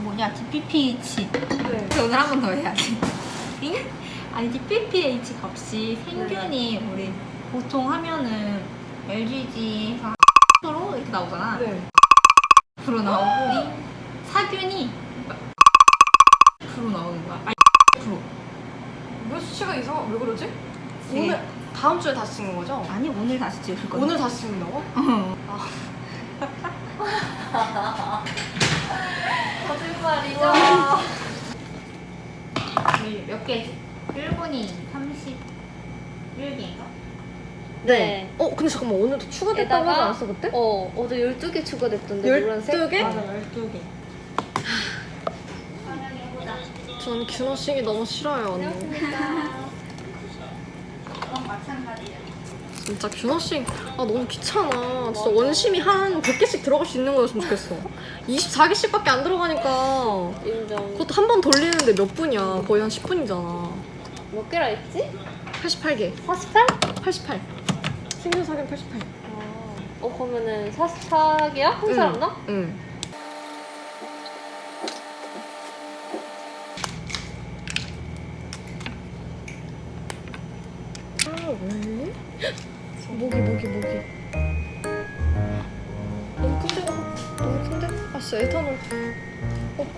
뭐냐 DPPH. 네. 오늘 한 번 더 해야지. 응? 아니 DPPH 값이 생균이 우리 보통 하면은 LGG 로 이렇게 나오잖아. 네. 프로 나오고 사균이 프로 나오는 거야. 아니 프로. 몇 수치가 이상 왜 그러지? 네. 오늘 다음 주에 다시 찍는 거죠? 아니 오늘 다시 찍을 거야. 오늘 다시 찍는다고? 어. 거짓말이죠. 우리 몇 개지? 1분이 31개인가? 네. 어 근데 잠깐만 오늘도 추가됐다고 하지 않았어 그때? 어, 어제 12개 추가됐던데, 12 노란색? 개? 맞아 12개. 전 균어식이 너무 싫어요 언니. 그건 마찬가지야. 진짜 균어식 아 너무 귀찮아. 진짜 원심이 한 100개씩 들어갈 수 있는 거였으면 좋겠어. 24개씩밖에 안 들어가니까 인정. 그것도 한 번 돌리는데 몇 분이야? 거의 한 10분이잖아. 몇 개라 했지? 88개. 48? 88. 생존 사기는 88. 어, 그러면은 44개야? 한 사람 나? 응.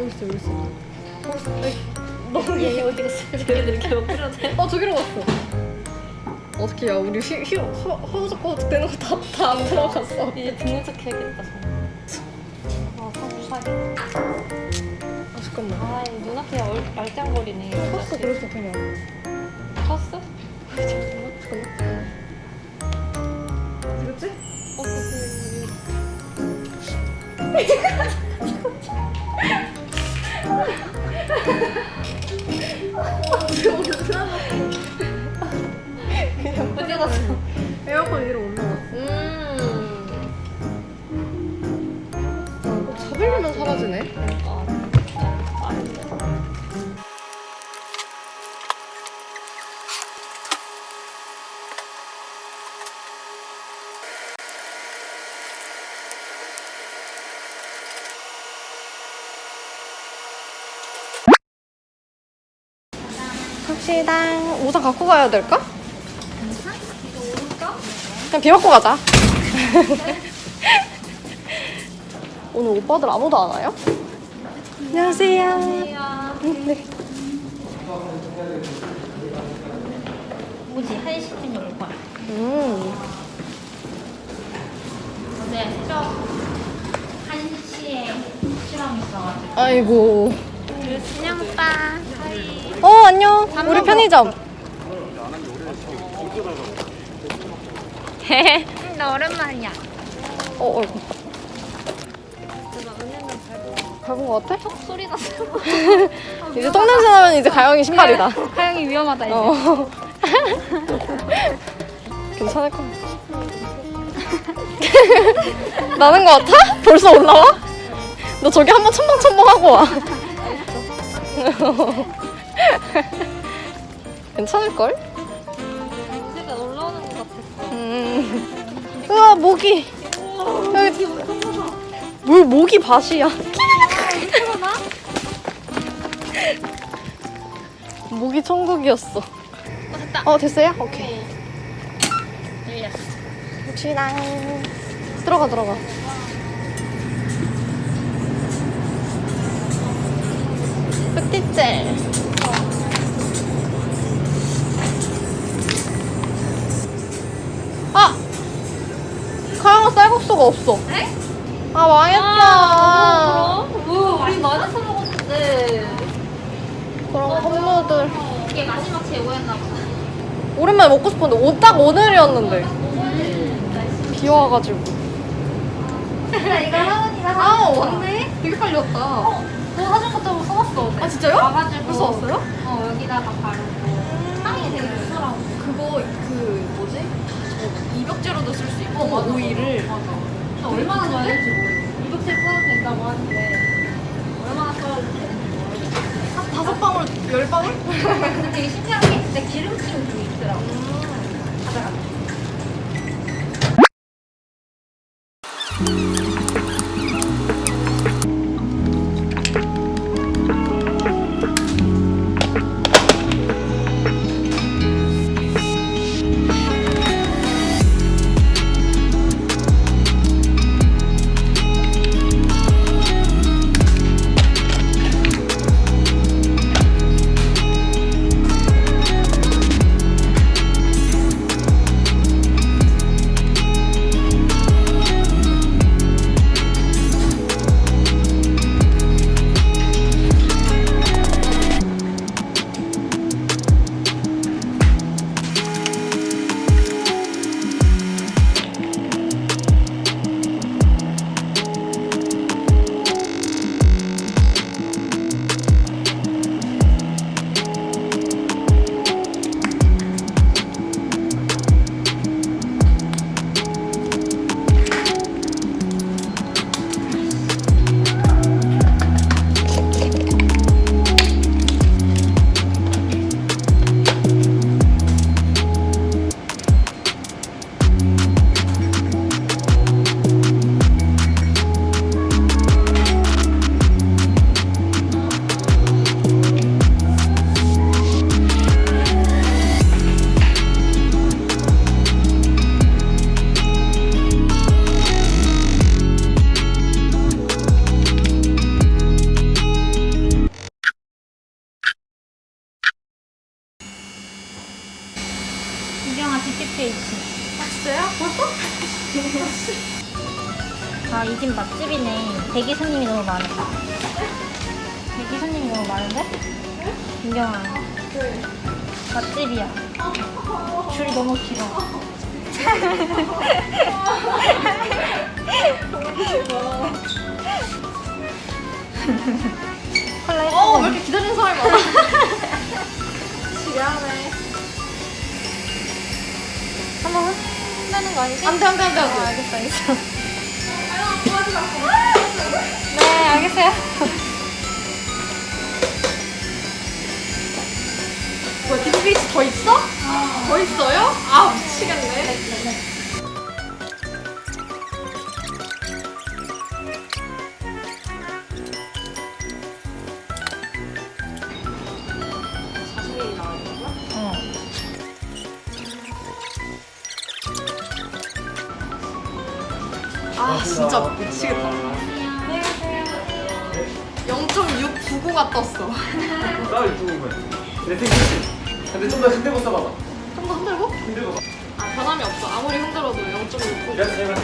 여기 있어 여기 있어. 여기 있어. 에이, 너무 얘 어디 갔어? 얘들 이렇게 몇 개라 돼? 어 저기로 갔어. 어떻게 야 우리 허, 허우적허 되는 거다다안 들어갔어. 이제 듣는 척 해야겠다, 저. 아, 44개. 아 잠깐만. 아, 이 눈앞에 얼, 알짱거리네. 컸어 그래서 그냥. 컸어? 그렇지? 어, 그, 그냥 어디 갔어? 에어컨 위로 올라 갑시다. 우산 갖고 가야 될까? 그냥 비 맞고 가자. 오늘 오빠들 아무도 안 와요? 안녕하세요. 네. 뭐지? 1시쯤 올 거야. 음. 어제 수업 1시에 실험 있어가지고. 아이고. 준영 오빠. 어, 안녕. 우리 편의점. 나 오랜만이야. 어, 어. 밟은 거 같아? 소리 났어. 이제 똥냄새 나면 이제 가영이 신발이다. 하영이 위험하다 이제. 어. 괜찮을 것 같아. 나는 거 같아? 벌써 올라와? 너 저기 한번 첨벙첨벙하고 와. 괜찮을걸? 냄새가 올라오는 것 같았어. 음. 우와, 모기. 여기. 뭘 모기 밭이야. 모기 천국이었어. 어, 됐어요? 오케이. 혹시나 들어가 들어가. 흑디젤. 수가 없어. 아 망했어. 뭐, 우리 많이 사 먹었는데. 그럼 선물들 이게 마지막 재고였나 보다. 오랜만에 먹고 싶었는데 오, 딱 오늘이었는데 비 와가지고. 이거 하은이가 아 왔네? 되게 빨리 왔다. 그 사진 같은 써놨어. 아 진짜요? 와가지고. 벌써 왔어요? 어 여기다가 바르고. 향이 되게 좋더라고. 그거 그 뭐지? 저 이벽제로도 쓸 수 있고 막 오일을 맞아. 근데 얼마나 써야 될지 모르겠어. 이렇게 써도 된다고 하는데 얼마나 써야 될지 모르겠어. 한 다섯 방울 열 방울? 근데 되게 신기한 게 진짜 기름기는 좀 있더라고. DPPH. 아, 이 집 맛집이네. 대기 손님이 너무 많아. 대기 손님이 너무 많은데? 민경아, 네. 맛집이야. 줄이 너무 길어. 콜라 어, 왜. 이렇게 기다리는 사람이 혼내는 거 아니지? 안 돼, 안 돼, 안 돼, 안 아, 돼. 알겠어, 알겠어. 네, 알겠어요. 뭐야, DPH 더 있어? 더 있어요? 아, 미치겠네. 아, 진짜 미치겠다. 안녕하세요. 0.699가 떴어. 나를 두고 거야. 내 생각이. 근데 좀 더 흔들고 써봐봐. 좀 더 흔들고? 흔들고 봐. 아, 변함이 없어. 아무리 흔들어도 0.699. 내가.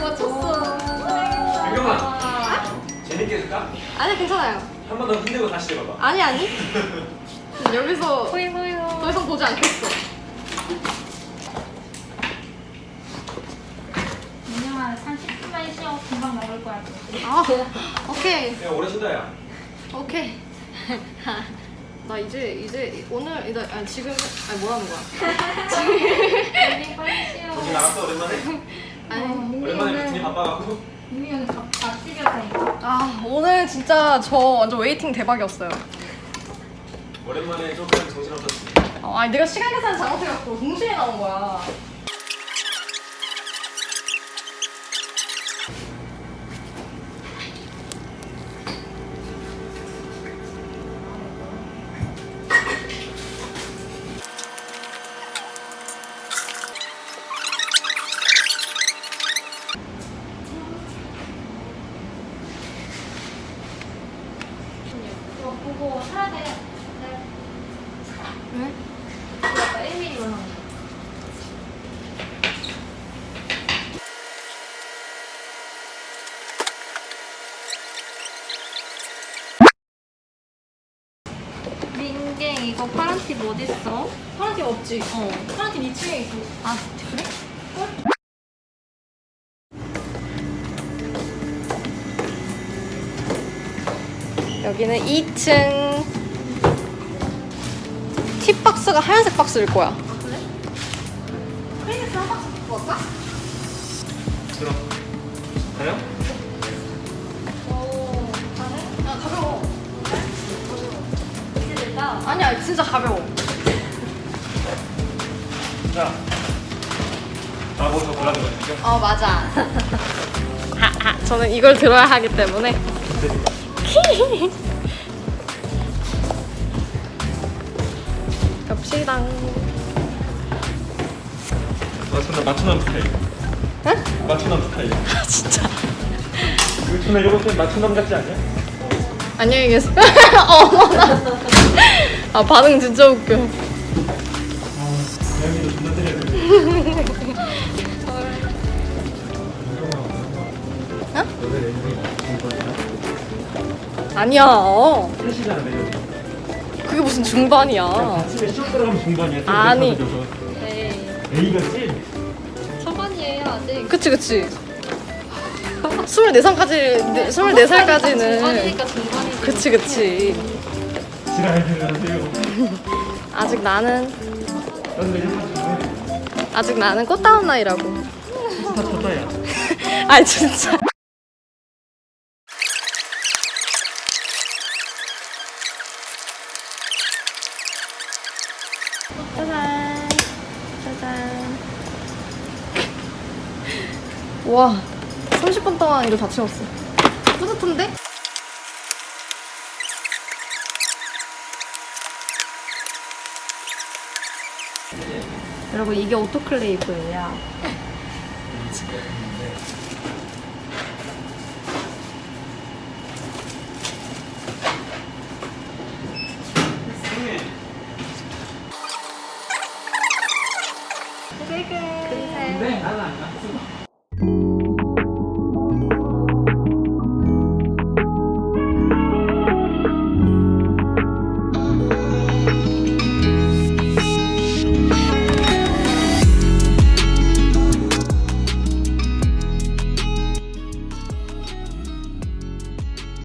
맞췄어. 유경아. 재밌게 해줄까? 아니, 괜찮아요. 한 번 더 흔들고 다시 해봐봐. 아니, 아니. 여기서 호이 호이호. 더 이상 보지 않겠어. 민영아, 30분만 쉬어. 금방 먹을 거야. 아, 오케이. 야, 오래 쉰다, 야. 오케이. 나 이제 이제 오늘 이제 아니 지금 아니 뭐라는 거야? 빨리 빨리 쉬어. 정신 나갔어, 오랜만에? 아니 오랜만에 루틴이 민경이는 바빠갖고. 민경이는 맛집이었다니까. 아 오늘 진짜 저 완전 웨이팅 대박이었어요. 오랜만에 조금 정신없었지. 어, 아니 내가 시간 계산 잘못해갖고 동시에 나온 거야. 보고 사야 돼. 네. 왜? 이거 1mm 올라온 거. 민갱 이거 파란 팁 어딨어? 파란 팀 없지? 어. 파란 팀 2층에 있어. 아 그래? 여기는 2층. 팁 박스가 하얀색 박스일 거야. 아 그래? 크리미스 한 박스 갖고 갈까? 들어. 가요? 아니야 진짜 가벼워. 자. 아, 뭐저 골라준 거지? 어 맞아. 하하 저는 이걸 들어야 하기 때문에. 갑시다. 맞춰남, 맞춰남 스타일. 응? 맞춰남 스타일. 아 진짜. 이거 존나 이거 좀 맞춰남 같지 않냐? 안녕히 계세요. 어머나. 아 반응 진짜 웃겨. 어? 아니야. 어. 그게 무슨 중반이야. 아침에 시험 들어가면 중반이야. 아니. 에이 A가 찐. 초반이에요 아직 그치 그치. 24살까지 24살까지는 중반이니까 중반이지 그치 그치. 지랄들 하세요. 아직 나는. 아직 나는 꽃다운 나이라고. 다 쳤다야. 아니 진짜. 짜잔. 짜잔. 와, 30분 동안 이거 다 채웠어. 여러분 이게 오토클레이브예요. 네, 네.